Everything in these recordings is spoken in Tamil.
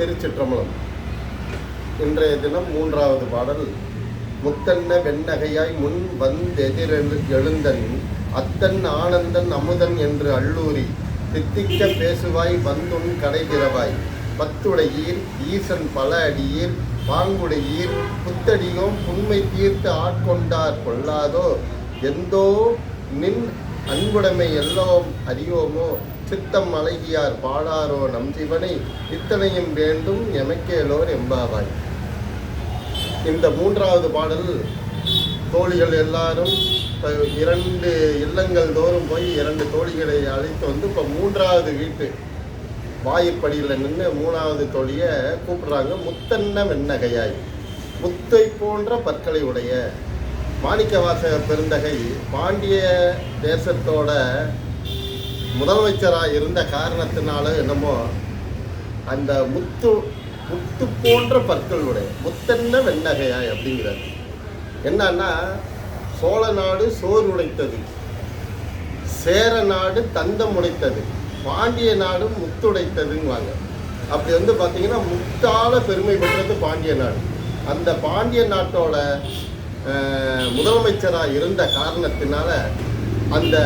திருச்சிற்றம்பலம். இன்றைய தினம் மூன்றாவது பாடல் முத்தன்ன வெண்ணகையாய் முன் வந்தெதிரெழு எழுந்தன் அத்தன் ஆனந்தன் அமுதன் என்று அள்ளூரி தித்திக்க பேசுவாய் வந்துன் கடைகிறவாய் பத்துடையீர் ஈசன் பல அடியீர் பாங்குடையீர் புத்தடியோம் புண்மை தீர்த்து ஆட்கொண்டார் கொள்ளாதோ எந்தோ நின் அன்புடைமை எல்லோம் அறியோமோ சித்தம் அழகியார் பாடாரோ நம் சிவனை இத்தனையும் வேண்டும் எமக்கேலோர் எம்பாவாய். இந்த மூன்றாவது பாடல் தோழிகள் எல்லாரும் இரண்டு இல்லங்கள் தோறும் போய் இரண்டு தோழிகளை அழைத்து வந்து இப்போ மூன்றாவது வீட்டு வாயிற்படியில் நின்று மூணாவது தோழியை கூப்பிடுறாங்க முத்தன்ன வெண்ணகையாய் முத்தை போன்ற பற்களை உடைய மாணிக்கவாச பெருந்தகை பாண்டிய தேசத்தோட முதலமைச்சராக இருந்த காரணத்தினால என்னமோ அந்த முத்து முத்து போன்ற பற்களுடைய முத்தென்ன வெண்ணகையாய் அப்படிங்கிறார். என்னன்னா சோழ நாடு சோறு உடைத்தது சேர நாடு தந்தம் உடைத்தது பாண்டிய நாடு முத்துடைத்ததுங்குவாங்க. அப்படி வந்து பார்த்தீங்கன்னா முத்தால பெருமை பெற்றது பாண்டிய நாடு. அந்த பாண்டிய நாட்டோட முதலமைச்சராக இருந்த காரணத்தினால அந்த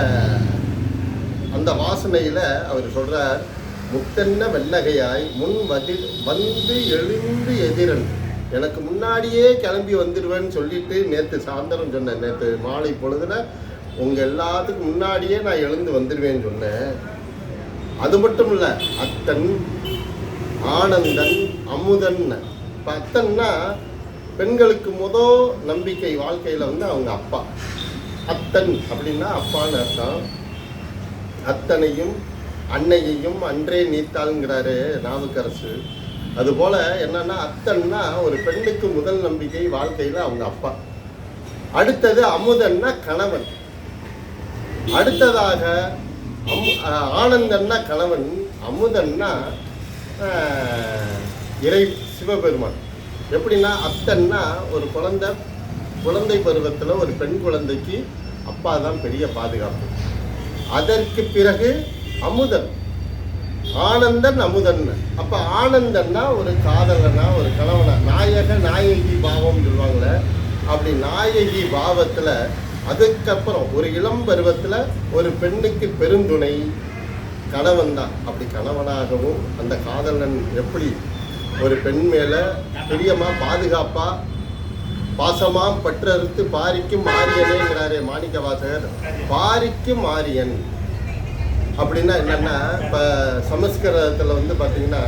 அந்த வாசனையில் அவர் சொல்கிறார் முத்தென்ன வெள்ளகையாய் முன் வதி வந்து எழுந்து எதிரன். எனக்கு முன்னாடியே கிளம்பி வந்துடுவேன்னு சொல்லிட்டு நேற்று சாயந்தரம் சொன்னேன். நேற்று மாலை பொழுதுல உங்கள் எல்லாத்துக்கும் முன்னாடியே நான் எழுந்து வந்துடுவேன்னு சொன்னேன். அது மட்டும் இல்லை அத்தன் ஆனந்தன் அமுதன். இப்போ அத்தன்னா பெண்களுக்கு முத நம்பிக்கை வாழ்க்கையில் வந்து அவங்க அப்பா. அத்தன் அப்படின்னா அப்பான்னு அர்த்தம். அத்தனையும் அன்னையையும் அன்றே நீத்தாளுங்கிறாரு நாவுக்கரசு அதுபோல என்னன்னா அத்தன்னா ஒரு பெண்ணுக்கு முதல் நம்பிக்கை வாழ்க்கையில் அவங்க அப்பா. அடுத்தது அமுதன்னா கணவன். அடுத்ததாக அம் ஆனந்தன்னா கணவன் அமுதன்னா இறை சிவபெருமான். எப்படின்னா அத்தன்னா ஒரு குழந்தை குழந்தை பருவத்தில் ஒரு பெண் குழந்தைக்கு அப்பா தான் பெரிய பாதுகாப்பு. அதற்கு பிறகு அமுதன். ஆனந்தன் அமுதன் அப்ப ஆனந்தன்னா ஒரு காதலனா ஒரு கணவனா? நாயக நாயகி பாவம் சொல்லுவாங்கள அப்படி நாயகி பாவத்துல அதுக்கப்புறம் ஒரு இளம் பருவத்துல ஒரு பெண்ணுக்கு பெருந்துணை கணவன் தான் அப்படி கணவனாகவும் அந்த காதலன் எப்படி ஒரு பெண் மேல பிரியமா பாதுகாப்பா பாசமாம் பற்றறுத்து பாரிக்கும் மாரியனேங்கிறாரே மாணிக்க வாசகர் பாரிக்கும் மாரியன். அப்படின்னா என்னென்னா இப்போ சமஸ்கிருதத்தில் வந்து பார்த்தீங்கன்னா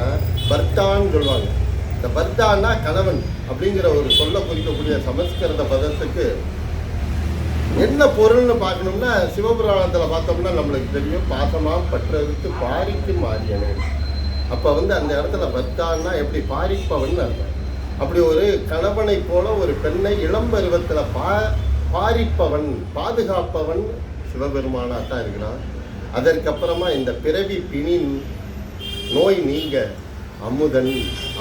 பர்தான்னு சொல்லுவாங்க. இந்த பர்தான்னா கணவன் அப்படிங்கிற ஒரு சொல்ல குறிக்கக்கூடிய சமஸ்கிருத பதத்துக்கு என்ன பொருள்னு பார்க்கணும்னா சிவபுராணத்தில் பார்த்தோம்னா நம்மளுக்கு தெரியும் பாசமாக பற்றறுத்து பாரிக்கும் மாரியனே. அப்போ வந்து அந்த இடத்துல பர்தான்னா எப்படி பாரிப்பவன் அர்த்தம். அப்படி ஒரு கணவனைப் போல ஒரு பெண்ணை இளம் பருவத்தில் பா பாரிப்பவன் பாதுகாப்பவன் சிவபெருமானாக தான் இருக்கிறான் அதற்கப்புறமா இந்த பிறவி பிணி நோய் நீங்க அமுதன்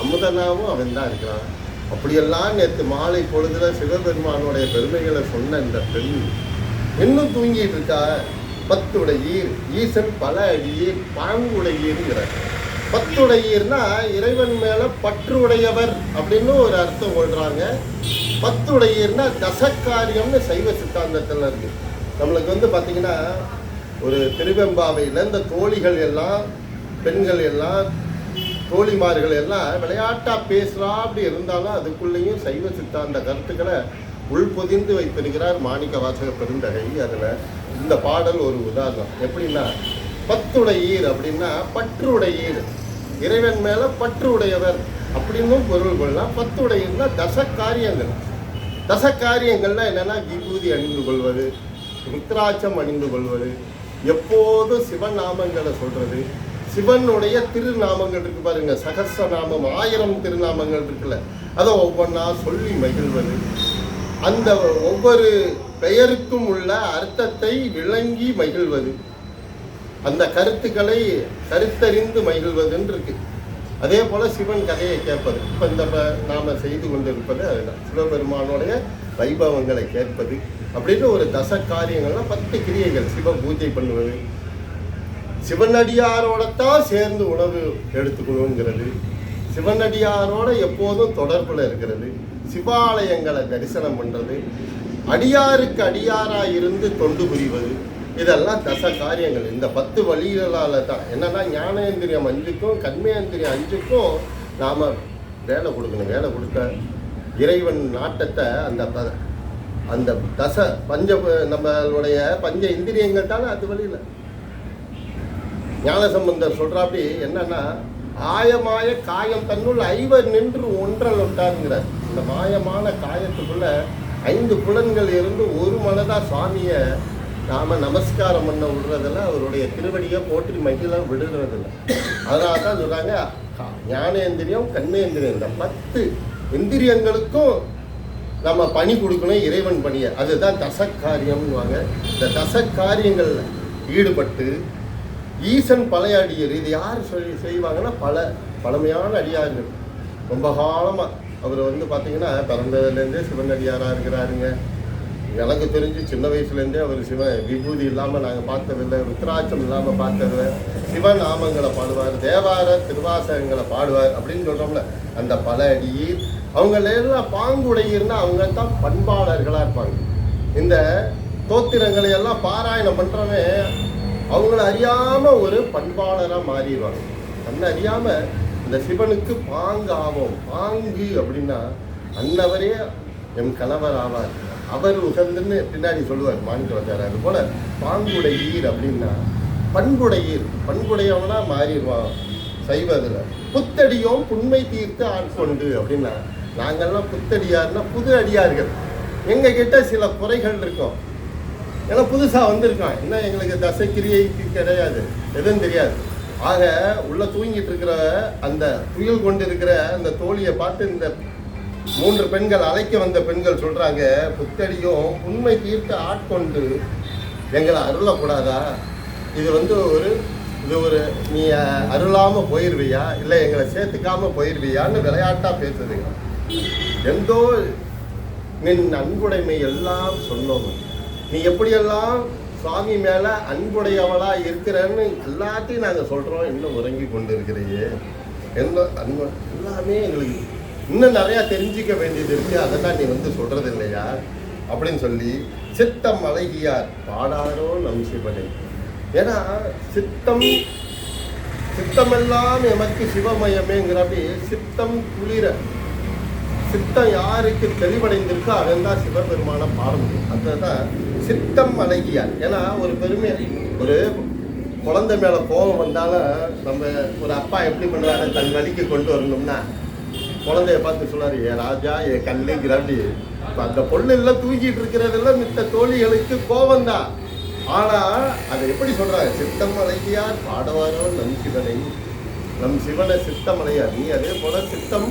அமுதனாகவும் அவன் தான் இருக்கிறான். அப்படியெல்லாம் நேற்று மாலை பொழுதுல சிவபெருமானுடைய பெருமைகளை சொன்ன இந்த பெண் இன்னும் தூங்கிட்டு இருக்கா? பத்துடையீர் ஈசன் பல அடியீர் பாங்குடையீர்ங்கிறார் பத்துடையீர்னா இறைவன் மேல பற்று உடையவர் அப்படின்னு ஒரு அர்த்தம் கொள்றாங்க. பத்துடையீர்னா தசக்காரியம்னு சைவ சித்தாந்தத்தில் இருக்கு. நம்மளுக்கு வந்து பார்த்தீங்கன்னா ஒரு திருவெம்பாவையில் இந்த தோழிகள் எல்லாம் பெண்கள் எல்லாம் தோழிமார்கள் எல்லாம் விளையாட்டாக பேசுகிறா அப்படி இருந்தாலும் அதுக்குள்ளேயும் சைவ சித்தாந்த கருத்துக்களை உள்பொதிந்து வைத்திருக்கிறார் மாணிக்க வாசக பெருந்தகை. அதில் இந்த பாடல் ஒரு உதாரணம். எப்படின்னா பத்துடையீர் அப்படின்னா பற்றுடையீர். இறைவன் மேல பற்று உடையவர் அப்படின்னும் பொருள் கொள்ளலாம். பத்துடையீர்னா தச காரியங்கள் தச காரியங்கள்னா என்னன்னா விபூதி அணிந்து கொள்வது ருத்ராட்சம் அணிந்து கொள்வது எப்போதும் சிவன் நாமங்களை சொல்றது. சிவனுடைய திருநாமங்கள் இருக்கு பாருங்க. சகஸ்ர நாமம் ஆயிரம் திருநாமங்கள் இருக்குல்ல. அதை ஒவ்வொன்றா சொல்லி மகிழ்வது. அந்த ஒவ்வொரு பெயருக்கும் உள்ள அர்த்தத்தை விளங்கி மகிழ்வது. அந்த கருத்துக்களை கருத்தறிந்து மகிழ்வதுன்னு இருக்கு அதே போல சிவன் கதையை கேட்பது. இப்போ இந்த ப- நாம செய்து கொண்டிருப்பது அதுதான். சிவபெருமானுடைய வைபவங்களை கேட்பது அப்படின்னு ஒரு தச காரியங்கள்லாம் பத்து கிரியைகள். சிவ பூஜை பண்ணுவது. சிவனடியாரோடத்தான் சேர்ந்து உணவு எடுத்துக்கணுங்கிறது. சிவனடியாரோட எப்போதும் தொடர்பில் இருக்கிறது. சிவாலயங்களை தரிசனம் பண்ணுறது அடியாருக்கு அடியாராக இருந்து தொண்டு புரிவது. இதெல்லாம் தச காரியங்கள். இந்த பத்து வழிகளால் தான் என்னன்னா ஞானேந்திரியம் அஞ்சுக்கும் கண்மேந்திரியம் அஞ்சுக்கும் நாம் வேலை கொடுக்கணும். வேலை கொடுக்க இறைவன் நாட்டத்தை அந்த ப- அந்த தச பஞ்ச நம்மளுடைய பஞ்ச இந்திரியங்கள் தானே அது வழியில். ஞானசம்பந்தர் சொல்கிறாப்படி என்னன்னா ஆயமாய காயம் தன்னுள் ஐவர் நின்று ஒன்றல் ஒட்டாருங்கிறார் இந்த மாயமான காயத்துக்குள்ள ஐந்து புலன்கள் இருந்து ஒரு மனதாக சாமியை நாம நமஸ்காரம் பண்ண விடுறதில்ல அவருடைய திருவடியை போற்றி மகிழ விடுறதில்ல. அதனால தான் சொல்றாங்க ஞானேந்திரியம் கண்ணேந்திரியம். இந்த பத்து இந்திரியங்களுக்கும் நம்ம பணி கொடுக்கணும் இறைவன் பணியை. அதுதான் தசக்காரியம்னுவாங்க. இந்த தசக்காரியங்களில் ஈடுபட்டு ஈசன் பழைய அடியர் இது யார் சொல்லி செய்வாங்கன்னா பல பழமையான அடியார்கள். ரொம்ப காலமாக அவர் வந்து பார்த்தீங்கன்னா பிறந்ததுலேருந்தே சிவன் அடியாராக இருக்கிறாருங்க. எனக்கு தெரிஞ்சு சின்ன வயசுலேருந்தே அவர் சிவன் விபூதி இல்லாமல் நாங்கள் பார்த்ததில்லை ருத்ராட்சம் இல்லாமல் பார்த்ததில்லை. சிவநாமங்களை பாடுவார் தேவார திருவாசகங்களை பாடுவார் அப்படின்னு சொல்கிறோம்ல அந்த பல அடி அவங்களெல்லாம் பாங்குடையீர்னா அவங்க தான் பண்பாளர்களாக இருப்பாங்க. இந்த தோத்திரங்களை எல்லாம் பாராயணம் பண்ணுறவன் அவங்கள அறியாமல் ஒரு பண்பாளராக மாறிடுவாங்க தன்னை அறியாமல் இந்த சிவனுக்கு பாங்கு பாங்கு அப்படின்னா அன்னவரே எம் கணவர் ஆவார். அவர் உகந்துன்னு பின்னாடி சொல்லுவார் மாணிக்க வச்சார் அது போல பாங்குடையீர் அப்படின்னா பண்புடையீர் பண்புடையவனா மாறிடுவான் செய்வதில் புத்தடியோம் புண்மை தீர்த்து ஆட்கொண்டு அப்படின்னா நாங்கள்லாம் புத்தடியார்னா புது அடியார்கள். எங்க கிட்ட சில குறைகள் இருக்கும். ஏன்னா புதுசாக வந்திருக்கான். என்ன எங்களுக்கு தசைக்கிரியைக்கு கிடையாது எதுவும் தெரியாது. ஆக உள்ள தூங்கிட்டு இருக்கிற அந்த புயல் கொண்டு இருக்கிற அந்த தோழியை பார்த்து இந்த மூன்று பெண்கள் அழைக்க வந்த பெண்கள் சொல்றாங்க புத்தடியும் உண்மை தீர்த்து ஆட்கொண்டு எங்களை அருளக்கூடாதா? இது வந்து ஒரு இது ஒரு நீ அருளாமல் அருளாம போயிருவியா? இல்லை எங்களை சேர்த்துக்காம போயிருவியான்னு விளையாட்டா பேசுதுங்க எந்தோ நின் அன்புடைமை எல்லாம் சொன்னோம். நீ எப்படியெல்லாம் சுவாமி மேல அன்புடையவளா இருக்கிறன்னு எல்லாத்தையும் நாங்கள் சொல்றோம். இன்னும் உறங்கி கொண்டு இருக்கிறையே எந்த அன்பு எல்லாமே எங்களுக்கு இன்னும் நிறையா தெரிஞ்சுக்க வேண்டியது இருக்கு. அதெல்லாம் நீ வந்து சொல்கிறது இல்லையா அப்படின்னு சொல்லி சித்தம் அழகியார் பாடாரோ நம் சிவனை. ஏன்னா சித்தம் சித்தமெல்லாம் எமக்கு சிவமயமேங்கிறப்படி சித்தம் குளிர சித்தம் யாருக்கு தெளிவடைந்திருக்கோ அவன் தான் சிவபெருமான பாட முடியும். அதுதான் சித்தம் அழகியார். ஏன்னா ஒரு பெருமை ஒரு குழந்தை மேலே கோபம் வந்தாலும் நம்ம ஒரு அப்பா எப்படி பண்ணுவாரு? தன் வழிக்கு கொண்டு வரணும்னா குழந்தைய பார்த்து சொன்னார் ஏ ராஜா ஏ கல்லுங்கிறாண்டி இப்ப அந்த பொண்ணெல்லாம் தூங்கிட்டு இருக்கிறதெல்லாம் மித்த தோழிகளுக்கு கோபம் தான். ஆனா அதை எப்படி சொல்றாங்க சித்தம் பாடவாரோ நம் சிவனை நம் சிவனை சித்தமலையார் நீ அதே போல சித்தம்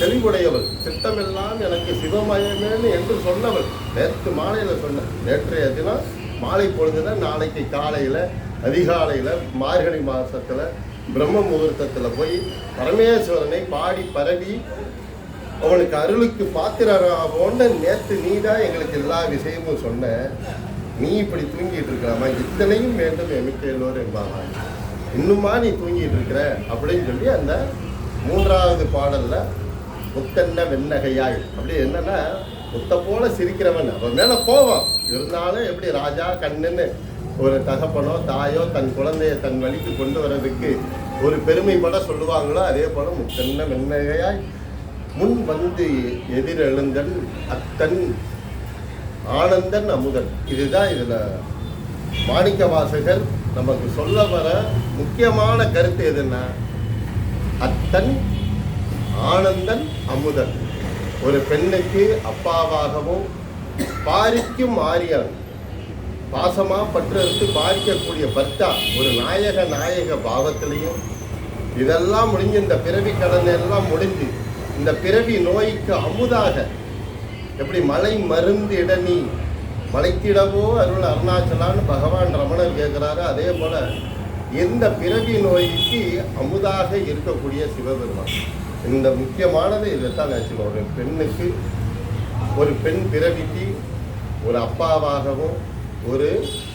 தெளிவுடையவள். சித்தமெல்லாம் எனக்கு சிவமயமேன்னு என்று சொன்னவள். நேற்று மாலையில சொன்ன நேற்றைய தினம் மாலை பொழுதுல நாளைக்கு காலையில அதிகாலையில மார்கழி மாதத்தில் பிரம்ம முகூர்த்தத்துல போய் பரமேஸ்வரனை பாடி பரவி அவனுக்கு அருளுக்கு பாத்திரராகவோன்னு நேற்று நீ தான் எங்களுக்கு எல்லா விஷயமும் சொன்ன. நீ இப்படி தூங்கிட்டு இருக்கலாமா இத்தனையும் வேண்டும் எமிக்கையிலோர் என்பாமா? இன்னுமா நீ தூங்கிட்டு இருக்கிற? அப்படின்னு சொல்லி அந்த மூன்றாவது பாடல்ல முத்தன்ன வெண்ணகையாய். அப்படி என்னன்னா முத்த போல சிரிக்கிறவன். அவன் மேலே கோவம் இருந்தாலும் எப்படி ராஜா கண்ணுன்னு ஒரு தகப்பனோ தாயோ தன் குழந்தைய தன் வழிக்கு கொண்டு வர்றதுக்கு ஒரு பெருமைப்பட சொல்லுவாங்களோ அதே போல முத்தன்ன மென்மையாய் முன் வந்து எதிரெழுந்தன் அத்தன் ஆனந்தன் அமுதன். இதுதான் இதுல மாணிக்க வாசகர் நமக்கு சொல்ல வர முக்கியமான கருத்து எதுன்னா அத்தன் ஆனந்தன் அமுதன். ஒரு பெண்ணுக்கு அப்பாவாகவும் பாரிக்கும் ஆரியன் பாசமாக பற்றெடுத்து பாதிக்கக்கூடிய பர்த்தா ஒரு நாயக நாயக பாவத்திலையும். இதெல்லாம் முடிஞ்சு இந்த பிறவி கடன் எல்லாம் முடிஞ்சு இந்த பிறவி நோய்க்கு அமுதாக எப்படி மலை மருந்து இடனி மலைத்திடவோ அருள் அருணாச்சலான்னு பகவான் ரமணர் கேட்குறாரு அதே போல் இந்த பிறவி நோய்க்கு அமுதாக இருக்கக்கூடிய சிவபெருமான். இந்த முக்கியமானது இதைத்தான் நினச்சிக்கோ. ஒரு பெண்ணுக்கு ஒரு பெண் பிறவிக்கு ஒரு அப்பாவாகவும் ஒரு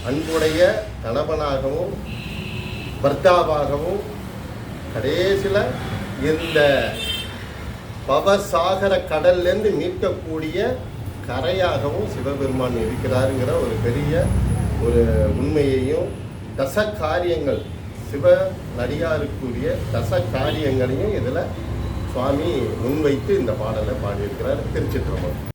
அன்புடைய கணவனாகவும் பர்த்தாவாகவும் கடைசியில் இந்த பவசாகர கடல்லேருந்து மீட்கக்கூடிய கரையாகவும் சிவபெருமான் இருக்கிறாருங்கிற ஒரு பெரிய ஒரு உண்மையையும் தச காரியங்கள் சிவ நடிகாருக்குரிய தச காரியங்களையும் இதில் சுவாமி முன்வைத்து இந்த பாடலை பாடியிருக்கிறார் திருச்சிற்றம்பலம்.